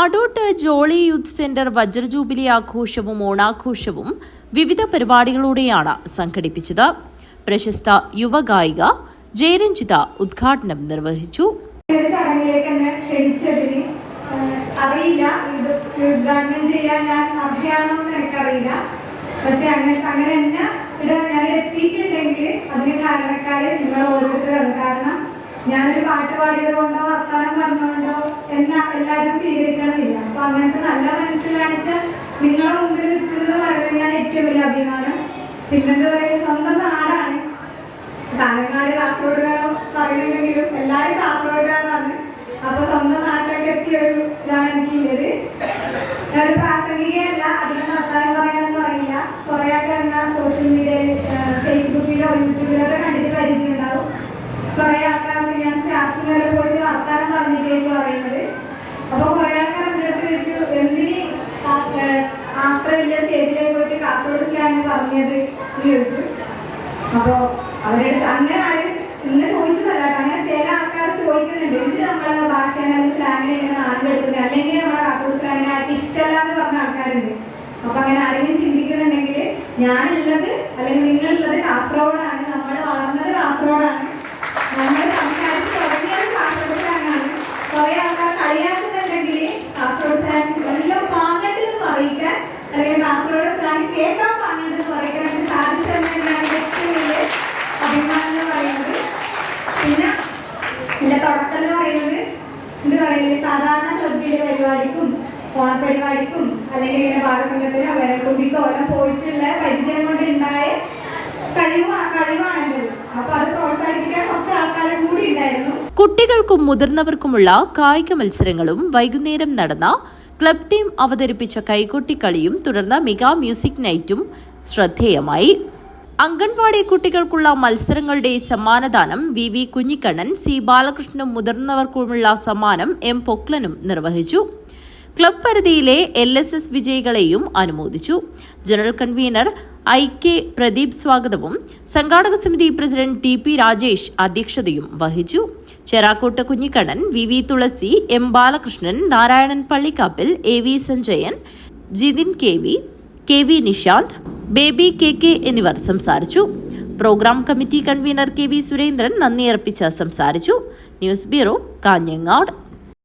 Adott Jolly youth centre വജ്രജൂബിലി ആഘോഷവും ഓണാഘോഷവും വിവിധ പരിപാടികളോടെയാണ് സംഘടിപ്പിച്ചത്. പ്രശസ്ത യുവഗായിക ജയരഞ്ജിത ഉദ്ഘാടനം നിർവഹിച്ചു. അറിയില്ല. ഇത് ഉദ്ഘാടനം ചെയ്യാൻ ഞാൻ അർഹയാണെന്ന് എനിക്കറിയില്ല. പക്ഷെ അങ്ങനെ അങ്ങനെ തന്നെ ഇവിടെ ഞാൻ എത്തിയിട്ടുണ്ടെങ്കിൽ അതിന് കാരണക്കാരെ നിങ്ങൾ ഓരോരുത്തരും കാരണം ഞാനൊരു പാട്ട് പാടിയത് കൊണ്ടോ വർത്താനം പറഞ്ഞുകൊണ്ടോ എന്നെ എല്ലാവരും സ്വീകരിക്കണമെന്നില്ല. അപ്പൊ അങ്ങനത്തെ നല്ല മനസ്സിലാണിച്ച നിങ്ങളെ മുമ്പിൽ നിൽക്കുന്നത് ഞാൻ ഏറ്റവും വലിയ അഭിമാനം. പിന്നെന്താ പറയുക സ്വന്തം നാടാണ്. കാരണക്കാര് കാസർഗോഡുകാരോ പറയുന്നുണ്ടെങ്കിലും എല്ലാവരും കാസർഗോഡുകാരാണ് അപ്പൊ സ്വന്തം നാട്ടിലേക്ക് എത്തിയ ഒരു ഇതാണ് എനിക്കുള്ളത്. ഞാൻ പ്രാസംഗികയല്ല അധികം വർത്താനം പറയാനൊന്നും അറിയില്ല. കുറെ ഒക്കെ എന്നാ സോഷ്യൽ മീഡിയയിൽ ഫേസ്ബുക്കിലോ യൂട്യൂബിലോ ഒക്കെ കണ്ടിട്ട് പരിചയം ഉണ്ടാവും. കുറെ ആൾക്കാർ ഞാൻ സ്റ്റാഫ്സിൽ വരെ പോയിട്ട് വർത്താനം പറഞ്ഞിട്ടേക്ക് പറയുന്നത് അപ്പൊ കുറെ ആൾക്കാർ എന്റെ അടുത്ത് ചോദിച്ചു എന്തിന് അത്ര സ്റ്റേജിലേക്ക് പോയിട്ട് കാസർഗോഡ് സ്ലാങ് പറഞ്ഞത് ചോദിച്ചു. അപ്പോ അവരുടെ അങ്ങനെ ആരും ഇന്ന് അങ്ങനെ ചില ആൾക്കാർ ചോദിക്കുന്നുണ്ട്. എന്ത് നമ്മളെ ഭാഷേനെ അല്ലെങ്കിൽ സ്ലാങ്ങിനെ ഇങ്ങനെ നാട്ടിലെടുക്കുന്നത് അല്ലെങ്കിൽ നമ്മുടെ കാസർഗോഡ് സ്ലാങ്ങിനെ ആർക്ക് എന്ന് പറഞ്ഞ ആൾക്കാരുണ്ട്. അപ്പൊ അങ്ങനെ ആരെങ്കിലും ചിന്തിക്കുന്നുണ്ടെങ്കിൽ ഞാനുള്ളത് അല്ലെങ്കിൽ നിങ്ങളുള്ളത് കാസർഗോഡാണ് നമ്മൾ വളർന്നത് കാസർഗോഡാണ് നമ്മൾ സംസാരിച്ച് തുടങ്ങിയത് കാസർഗോഡ് സ്ലാങ്ങാണ് കുറെ ആൾക്കാർ കളിയാക്കുന്നുണ്ടെങ്കിൽ കാസർഗോഡ് സ്ലാങ് എല്ലാം പാങ്ങട്ട് എന്ന് പറയിക്കാൻ അല്ലെങ്കിൽ കാസർഗോഡ് സ്ലാങ് കേൾക്കാൻ പറഞ്ഞത് എനിക്ക് സാധിച്ചെന്ന് തന്നെയാണ് ഏറ്റവും വലിയ അഭിമാനം എന്ന് പറയുന്നത്. പിന്നെ എന്റെ തുടക്കം എന്ന് പറയുന്നത് എന്ത് പറയുന്നത്? സാധാരണ ക്ലബിലെ പരിപാടിക്കും ഓണപരിപാടിക്കും അല്ലെങ്കിൽ ഇങ്ങനെ ഭാഗസംഘത്തിനോ വരക്കുണ്ടിക്കോ എല്ലാം പോയിട്ടുള്ള പരിചയം കൊണ്ട് ഉണ്ടായ കഴിവ് കഴിവാണല്ലോ അപ്പൊ അത് പ്രോത്സാഹിപ്പിക്കാൻ കുറച്ച് ആൾക്കാർ കൂടി ഉണ്ടായിരുന്നു. കുട്ടികൾക്കും മുതിർന്നവർക്കുമുള്ള കായിക മത്സരങ്ങളും വൈകുന്നേരം നടന്ന ക്ലബ് ടീം അവതരിപ്പിച്ച കൈകൊട്ടിക്കളിയും തുടർന്ന് മെഗാ മ്യൂസിക് നൈറ്റും ശ്രദ്ധേയമായി. അംഗൻവാടി കുട്ടികൾക്കുള്ള മത്സരങ്ങളുടെ സമ്മാനദാനം വി വി കുഞ്ഞിക്കണ്ണൻ സി ബാലകൃഷ്ണനും മുതിർന്നവർക്കുമുള്ള സമ്മാനം എം പൊക്ലനും നിർവഹിച്ചു. ക്ലബ് പരിധിയിലെ എൽ എസ് എസ് വിജയികളെയും അനുമോദിച്ചു. General convener I K Pradeep സ്വാഗതവും സംഘാടക സമിതി പ്രസിഡന്റ് ടി പി രാജേഷ് അധ്യക്ഷതയും വഹിച്ചു. Cherakkot Kunhikannan V V Thulasi M Balakrishnan Narayanan Pallikkappil A V Sanjayan Jithin K V K V Nishanth Baby K K എന്നിവർ സംസാരിച്ചു. Programme committee convener K V Surendran നന്ദി അർപ്പിച്ച് സംസാരിച്ചു. News bureau Kanhangad.